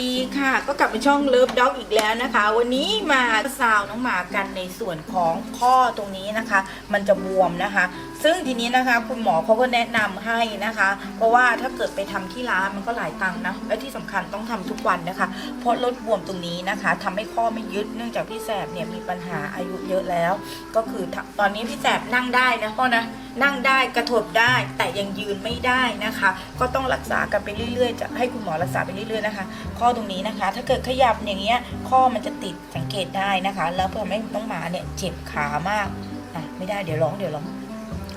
ดีค่ะ ก็กลับมาช่องเลิฟด็อกอีกแล้วนะคะ วันนี้มาซาวน้องหมากันในส่วนของข้อตรงนี้นะคะ มันจะบวมนะคะ ซึ่งทีนี้นะคะคุณหมอเขาก็แนะนำให้นะคะ เพราะว่าถ้าเกิดไปทำที่ร้านมันก็หลายตังค์นะ และที่สำคัญต้องทำทุกวันนะคะ เพราะลดบวมตรงนี้นะคะทำให้ข้อไม่ยึดเนื่องจากพี่แสบเนี่ยมีปัญหาอายุเยอะแล้ว ก็คือตอนนี้พี่แสบนั่งได้นะพ่อนะ นั่งได้กระทบได้ แต่ยังยืนไม่ได้นะคะ ก็ต้องรักษากันไปเรื่อยๆ จะให้คุณหมอรักษาไปเรื่อยๆนะคะ ข้อตรงนี้นะคะ ถ้าเกิดขยับอย่างเงี้ยข้อมันจะติดสังเกตได้นะคะ แล้วทำให้น้องหมาเนี่ยเจ็บขามากอะไม่ได้เดี๋ยวร้องเดี๋ยวร้อง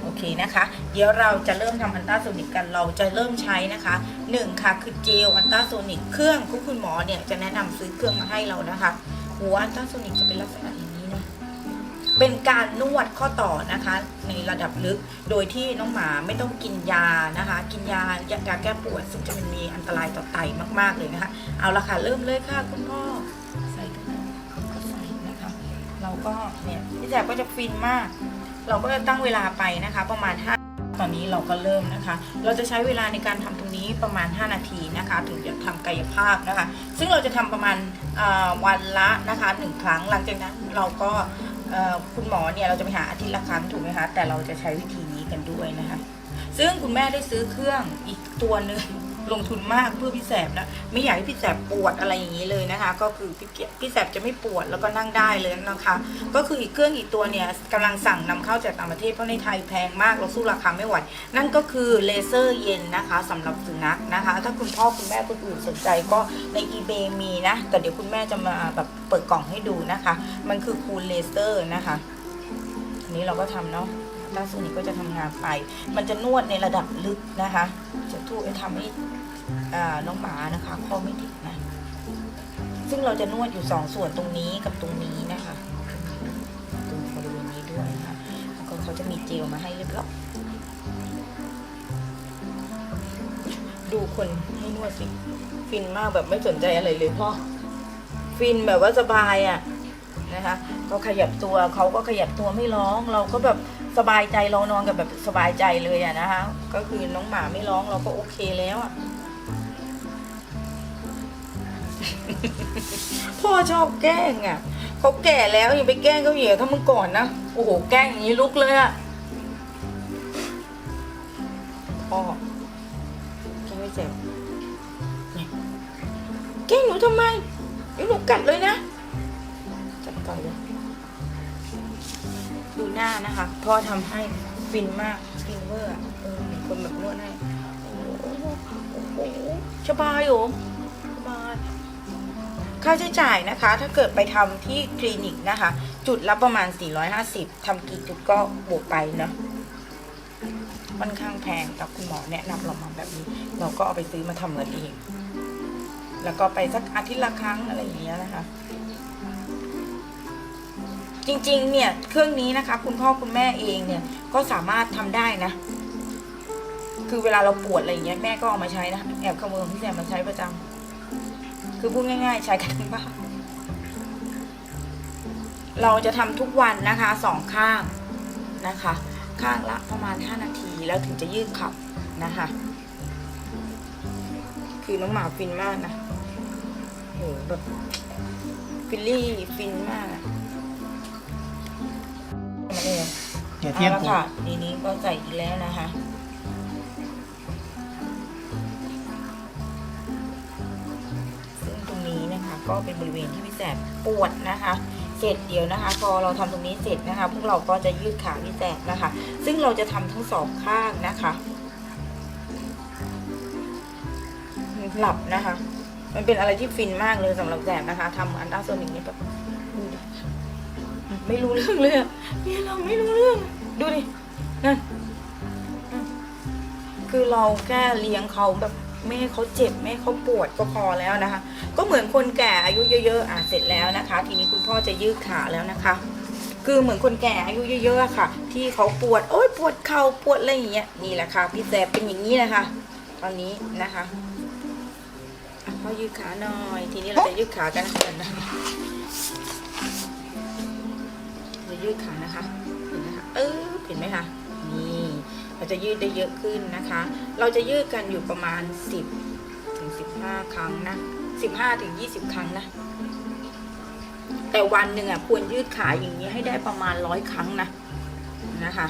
โอเคนะคะ เดี๋ยวเราจะเริ่มทำอันต้าโซนิกกัน เราจะเริ่มใช้นะคะหนึ่งค่ะคือเจลอันต้าโซนิกเครื่องคุณคุณหมอเนี่ยจะแนะนำซื้อเครื่องมาให้เรานะคะ หัวอันต้าโซนิกจะเป็นลักษณะอย่างนี้นะ เป็นการนวดข้อต่อนะคะ ในระดับลึกโดยที่น้องหมาไม่ต้องกินยานะคะ กินยายายาแก้ปวด ซึ่งจะมันมีอันตรายต่อไตมาก ๆ เลยนะคะ เอาละค่ะ เริ่มเลยค่ะคุณพ่อใส่ตรงนี้ก็ใส่นะคะ เราก็เนี่ยพี่แจ๊ก็จะฟินมาก เราก็จะตั้งเวลาไปนะคะ ประมาณ5ตอนนี้เราก็เริ่มนะคะ เราจะใช้เวลาในการทำตรงนี้ประมาณ 5 นาทีนะคะ ถึงจะทำกายภาพนะคะ ซึ่งเราจะทำประมาณวันละนะคะหนึ่งครั้ง หลังจากนั้นเราก็ คุณหมอเนี่ยเราจะไปหาอาทิตย์ละครั้งถูกไหมคะ แต่เราจะใช้วิธีนี้กันด้วยนะคะ ซึ่งคุณแม่ได้ซื้อเครื่องอีกตัวหนึ่ง ลงทุนมากเพื่อพี่แสบนะไม่อยากให้พี่แสบปวดอะไรอย่างนี้เลยนะคะ ก็คือพี่เกียพี่แสบจะไม่ปวดแล้วก็นั่งได้เลยนะคะ ก็คืออีกเครื่องอีกตัวเนี่ยกำลังสั่งนำเข้าจากต่างประเทศเพราะในไทยแพงมากเราสู้ราคาไม่ไหวนั่นก็คือเลเซอร์เย็นนะคะสำหรับสุนัขนะคะ ถ้าคุณพ่อคุณแม่คนอื่นสนใจก็ใน eBay มีนะแต่เดี๋ยวคุณแม่จะมาแบบเปิดกล่องให้ดูนะคะ มันคือคูลเลเซอร์นะคะอันนี้เราก็ทำเนาะ ต้าซูนิก็จะทำงานไป มันจะนวดในระดับลึกนะคะจะทูให้ทำให้น้องหมานะคะข้อไม่ติดนะ ซึ่งเราจะนวดอยู่สองส่วนตรงนี้กับตรงนี้นะคะตรงบริเวณนี้ด้วยนะคะแล้วก็เขาจะมีเจลมาให้เรียบร้อยดูคนให้นวดสิฟินมากแบบไม่สนใจอะไรเลยพ่อฟินแบบว่าสบายอะ่ะนะคะ ก็ขยับตัวเขาก็ขยับตัวไม่ร้อง เราก็แบบ สบายใจเรานอนกับแบบสบายใจเลยอะนะคะ ก็คือน้องหมาไม่ร้องเราก็โอเคแล้วอะพ่อชอบแกล้งอะเขาแก่แล้วยังไปแกล้งเขาเหยียถ้ามึงก่อนนะโอ้โหแกล้งอย่างนี้ลุกเลยอะพ่อแกล้งไม่เจ็บแกล้งหนูทำไมเดี๋ยวหนูกัดเลยนะจัดก่อนเลย หน้านะคะ พ่อทำให้ฟินมากฟินเวอร์เออมีคนแบบนวดให้โอ้โหโอ้โหสบายเหรอสบายค่าใช้จ่ายนะคะ ถ้าเกิดไปทำที่คลินิกนะคะ จุดละประมาณ 450ทำกี่จุดก็บวกไปเนาะค่อนข้างแพงแต่คุณหมอแนะนำเรามาแบบนี้ เราก็เอาไปซื้อมาทำกันเอง แล้วก็ไปสักอาทิตย์ละครั้งอะไรอย่างเงี้ยนะคะ จริงๆ เนี่ยเครื่องนี้นะคะ คุณพ่อคุณแม่เองเนี่ยก็สามารถทำได้นะ คือเวลาเราปวดอะไรอย่างเงี้ยแม่ก็เอามาใช้นะแอบขโมยของพี่แซมมาใช้ประจำคือพูดง่าย ๆ ใช้กันทั้งบ้านเราจะทำทุกวันนะคะสองข้างนะคะ ข้างละประมาณ 5 นาทีแล้วถึงจะยืดขับนะคะ คือน้องหมาฟินมากนะโหแบบฟิลลี่ฟินมาก ดี๋ยวเที่ยงเอาละคืนค่ะทีนี้ก็ใส่อีกแล้วนะคะ ซึ่งตรงนี้นะคะ ก็เป็นบริเวณที่พี่แสบปวดนะคะ เสร็จเดี๋ยวนะคะ พอเราทำตรงนี้เสร็จนะคะ พวกเราก็จะยืดขาพี่แสบนะคะ ซึ่งเราจะทำทั้งสองข้างนะคะ หลับนะคะ มันเป็นอะไรที่ฟินมากเลยสำหรับแสบนะคะทำอันด้าโซนิกนี่แบบดูดิ ไม่รู้เรื่องเลยอะนี่เราไม่รู้เรื่อง ดูดินั่นั่น คือเราแค่เลี้ยงเขาแบบไม่ให้เขาเจ็บไม่ให้เขาปวดก็พอแล้วนะคะ ก็เหมือนคนแก่อายุเยอะๆอะเสร็จแล้วนะคะ ทีนี้คุณพ่อจะยืดขาแล้วนะคะ คือเหมือนคนแก่อายุเยอะๆค่ะ ที่เขาปวดโอ๊ยปวดเข่าปวดอะไรอย่างเงี้ยนี่แหละค่ะ พี่แซบเป็นอย่างนี้นะคะ ตอนนี้นะคะอะพ่อยืดขาหน่อย ทีนี้เราจะยืดขากันนะคะ ยืดขานะคะเห็นไหมคะเออเห็นไหมคะนี่เราจะยืดได้เยอะขึ้นนะคะ เราจะยืดกันอยู่ประมาณ 10ถึง15 ครั้งนะ15ถึง20 ครั้งนะ แต่วันหนึ่งอะควรยืดขาอย่างนี้ให้ได้ประมาณร้อยครั้งนะนะคะ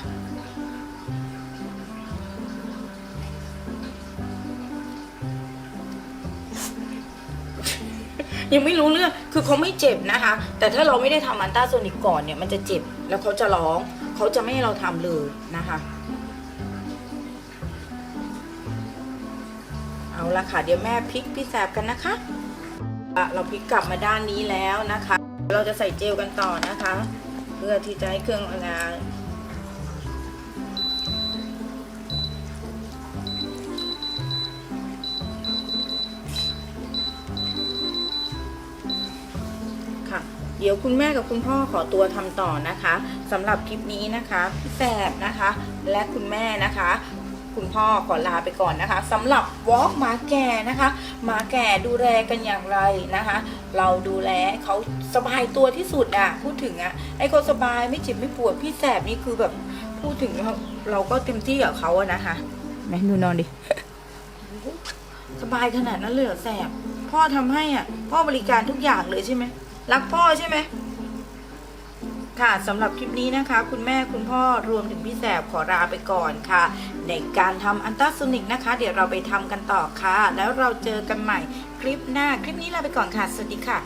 ยังไม่รู้เรื่องคือเขาไม่เจ็บนะคะ แต่ถ้าเราไม่ได้ทำอันต้าโซนิกก่อนเนี่ยมันจะเจ็บแล้วเขาจะร้องเขาจะไม่ให้เราทำเลยนะคะ เอาละค่ะเดี๋ยวแม่พลิกพี่แสบกันนะคะอะเราพลิกกลับมาด้านนี้แล้วนะคะ เราจะใส่เจลกันต่อนะคะ เพื่อที่จะให้เครื่องงาน เดี๋ยวคุณแม่กับคุณพ่อขอตัวทำต่อนะคะสำหรับคลิปนี้นะคะพี่แสบนะคะ และคุณแม่นะคะ คุณพ่อขอลาไปก่อนนะคะสำหรับวอล์กหมาแก่นะคะหมาแก่ดูแลกันอย่างไรนะคะ เราดูแลเขาสบายตัวที่สุดอะพูดถึงอะให้เขาสบายไม่เจ็บไม่ปวดพี่แสบนี่คือแบบพูดถึงเราก็เต็มที่กับเขาอะนะคะไหนดูนอนดิสบายขนาดนั้นเลยเหรอแสบพ่อทำให้อะ พ่อบริการทุกอย่างเลยใช่ไหม รักพ่อใช่ไหมค่ะสำหรับคลิปนี้นะคะ คุณแม่คุณพ่อรวมถึงพี่แสบขอลาไปก่อนค่ะ ในการทำอันตราซูนิกนะคะ เดี๋ยวเราไปทำกันต่อค่ะ แล้วเราเจอกันใหม่คลิปหน้าคลิปนี้ลาไปก่อนค่ะ สวัสดีค่ะ